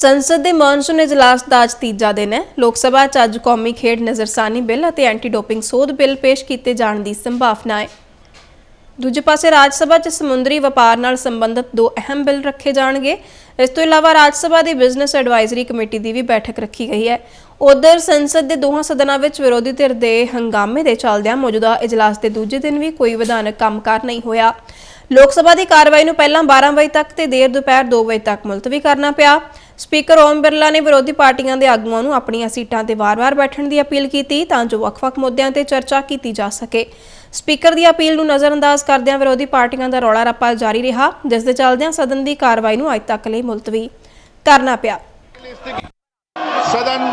ਸੰਸਦ ਦੇ ਮਾਨਸੂਨ ਇਜਲਾਸ ਦਾ ਅੱਜ ਤੀਜਾ ਦਿਨ ਹੈ। ਲੋਕ ਸਭਾ 'ਚ ਅੱਜ ਕੌਮੀ ਖੇਡ ਨਜ਼ਰਸਾਨੀ ਬਿੱਲ ਅਤੇ ਐਂਟੀ ਡੋਪਿੰਗ ਸੋਧ ਬਿੱਲ ਪੇਸ਼ ਕੀਤੇ ਜਾਣ ਦੀ ਸੰਭਾਵਨਾ ਹੈ। ਦੂਜੇ ਪਾਸੇ ਰਾਜ ਸਭਾ 'ਚ ਸਮੁੰਦਰੀ ਵਪਾਰ ਨਾਲ ਸੰਬੰਧਿਤ ਦੋ ਅਹਿਮ ਬਿੱਲ ਰੱਖੇ ਜਾਣਗੇ। ਇਸ ਤੋਂ ਇਲਾਵਾ ਰਾਜ ਸਭਾ ਦੀ ਬਿਜ਼ਨਸ ਐਡਵਾਈਜ਼ਰੀ ਕਮੇਟੀ ਦੀ ਵੀ ਬੈਠਕ ਰੱਖੀ ਗਈ ਹੈ। ਉਧਰ ਸੰਸਦ ਦੇ ਦੋਹਾਂ ਸਦਨਾਂ ਵਿੱਚ ਵਿਰੋਧੀ ਧਿਰ ਦੇ ਹੰਗਾਮੇ ਦੇ ਚੱਲਦਿਆਂ ਮੌਜੂਦਾ ਇਜਲਾਸ ਦੇ ਦੂਜੇ ਦਿਨ ਵੀ ਕੋਈ ਵਿਧਾਨਕ ਕੰਮਕਾਰ ਨਹੀਂ ਹੋਇਆ। ਲੋਕ ਸਭਾ ਦੀ ਕਾਰਵਾਈ ਨੂੰ ਪਹਿਲਾਂ 12 ਵਜੇ ਤੱਕ ਤੇ ਦੇਰ ਦੁਪਹਿਰ 2 ਵਜੇ ਤੱਕ ਮੁਲਤਵੀ ਕਰਨਾ ਪਿਆ। ਸਪੀਕਰ ਓਮ ਬਿਰਲਾ ਨੇ ਵਿਰੋਧੀ ਪਾਰਟੀਆਂ ਦੇ ਆਗੂਆਂ ਨੂੰ ਆਪਣੀਆਂ ਸੀਟਾਂ ਤੇ ਵਾਰ-ਵਾਰ ਬੈਠਣ ਦੀ ਅਪੀਲ ਕੀਤੀ ਤਾਂ ਜੋ ਵੱਖ-ਵੱਖ ਮੁੱਦਿਆਂ ਤੇ ਚਰਚਾ ਕੀਤੀ ਜਾ ਸਕੇ ਸਪੀਕਰ ਦੀ ਅਪੀਲ ਨੂੰ ਨਜ਼ਰਅੰਦਾਜ਼ ਕਰਦਿਆਂ ਵਿਰੋਧੀ ਪਾਰਟੀਆਂ ਦਾ ਰੌਲਾ ਰੱਪਾ ਜਾਰੀ ਰਿਹਾ ਜਿਸ ਦੇ ਚੱਲਦਿਆਂ ਸਦਨ ਦੀ ਕਾਰਵਾਈ ਨੂੰ ਅੱਜ ਤੱਕ ਲਈ ਮੁਲਤਵੀ ਕਰਨਾ ਪਿਆ सदन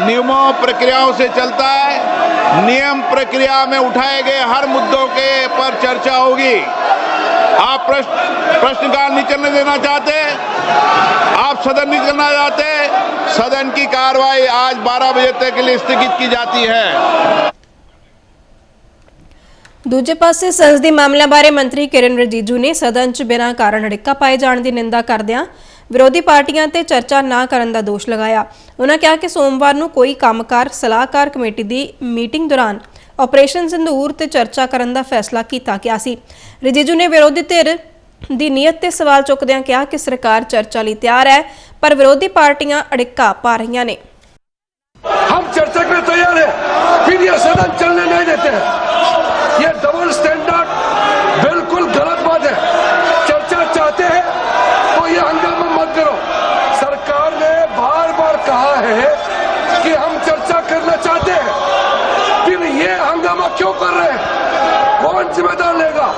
नियमों प्रक्रियाओं से चलता है नियम प्रक्रिया में उठाए गए हर मुद्दों के पर चर्चा होगी आप प्रश्न प्रश्नकाल नहीं चलने देना चाहते आप सदन नहीं करना चाहते सदन की कार्रवाई आज 12 बजे तक के लिए स्थगित की जाती है ਦੂਜੇ ਪਾਸੇ ਸੰਸਦੀ ਮਾਮਲਿਆਂ ਬਾਰੇ ਮੰਤਰੀ ਕਿਰਨ ਰਜੀਜੂ ਨੇ ਸਦਨ 'ਚ ਬਿਨਾਂ ਕਾਰਨ ਅੜਿੱਕਾ ਪਾਏ ਜਾਣ ਦੀ ਨਿੰਦਾ ਕਰਦਿਆਂ ਵਿਰੋਧੀ ਪਾਰਟੀਆਂ ਤੇ ਚਰਚਾ ਨਾ ਕਰਨ ਦਾ ਦੋਸ਼ ਲਗਾਇਆ ਉਹਨਾਂ ਕਿਹਾ ਕਿ ਸੋਮਵਾਰ ਨੂੰ ਕੋਈ ਕੰਮਕਾਰ ਸਲਾਹਕਾਰ ਕਮੇਟੀ ਦੀ ਮੀਟਿੰਗ ਦੌਰਾਨ ਆਪਰੇਸ਼ਨ ਸਿੰਧੂਰ ਤੇ ਚਰਚਾ ਕਰਨ ਦਾ ਫੈਸਲਾ ਕੀਤਾ ਗਿਆ ਸੀ ਰਜੀਜੂ ਨੇ ਵਿਰੋਧੀ ਧਿਰ ਦੀ ਨੀਅਤ ਤੇ ਸਵਾਲ ਚੁੱਕਦਿਆਂ ਕਿਹਾ ਕਿ ਸਰਕਾਰ ਚਰਚਾ ਲਈ ਤਿਆਰ ਹੈ ਪਰ ਵਿਰੋਧੀ ਪਾਰਟੀਆਂ ਅੜਿੱਕਾ ਪਾ ਰਹੀਆਂ ਨੇ हम चर्चा के लिए तैयार है फिर ये सदन चलने नहीं देते हैं ये डबल स्टैंडर्ड बिल्कुल गलत बात है चर्चा चाहते हैं तो ये हंगामा मत करो सरकार ने बार बार कहा है कि हम चर्चा करना चाहते हैं फिर ये हंगामा क्यों कर रहे हैं कौन जिम्मेदार लेगा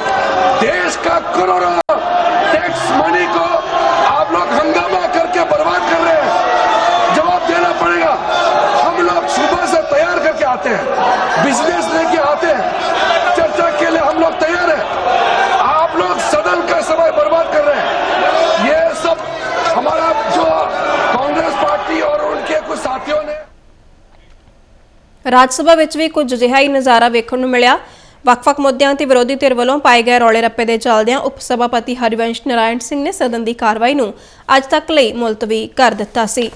देश का करोड़ों टैक्स मनी को आप लोग हंगामा करके बर्बाद कर रहे हैं जवाब देना पड़ेगा हम लोग सुबह से तैयार करके आते हैं बिजनेस लेके आते हैं चर्चा के लिए हम लोग तैयार हैं आप लोग सदन का समय बर्बाद कर रहे हैं ये सब हमारा जो कांग्रेस पार्टी और उनके कुछ साथियों ने ਰਾਜ ਸਭਾ ਵਿੱਚ ਵੀ ਕੁਝ ਅਜਿਹਾ ਹੀ ਨਜ਼ਾਰਾ ਵੇਖਣ ਨੂੰ ਮਿਲਿਆ ਵੱਖ-ਵੱਖ ਮੁੱਦਿਆਂ ਤੇ ਵਿਰੋਧੀ ਧਿਰ ਵੱਲੋਂ ਪਾਏ ਗਏ ਰੌਲੇ ਰੱਪੇ ਦੇ ਚੱਲਦਿਆਂ ਉਪ ਸਭਾਪਤੀ ਹਰਿਵੰਸ਼ ਨਾਰਾਇਣ ਸਿੰਘ ਨੇ ਸਦਨ ਦੀ ਕਾਰਵਾਈ ਨੂੰ ਅੱਜ ਤੱਕ ਲਈ ਮੁਲਤਵੀ ਕਰ ਦਿੱਤਾ ਸੀ।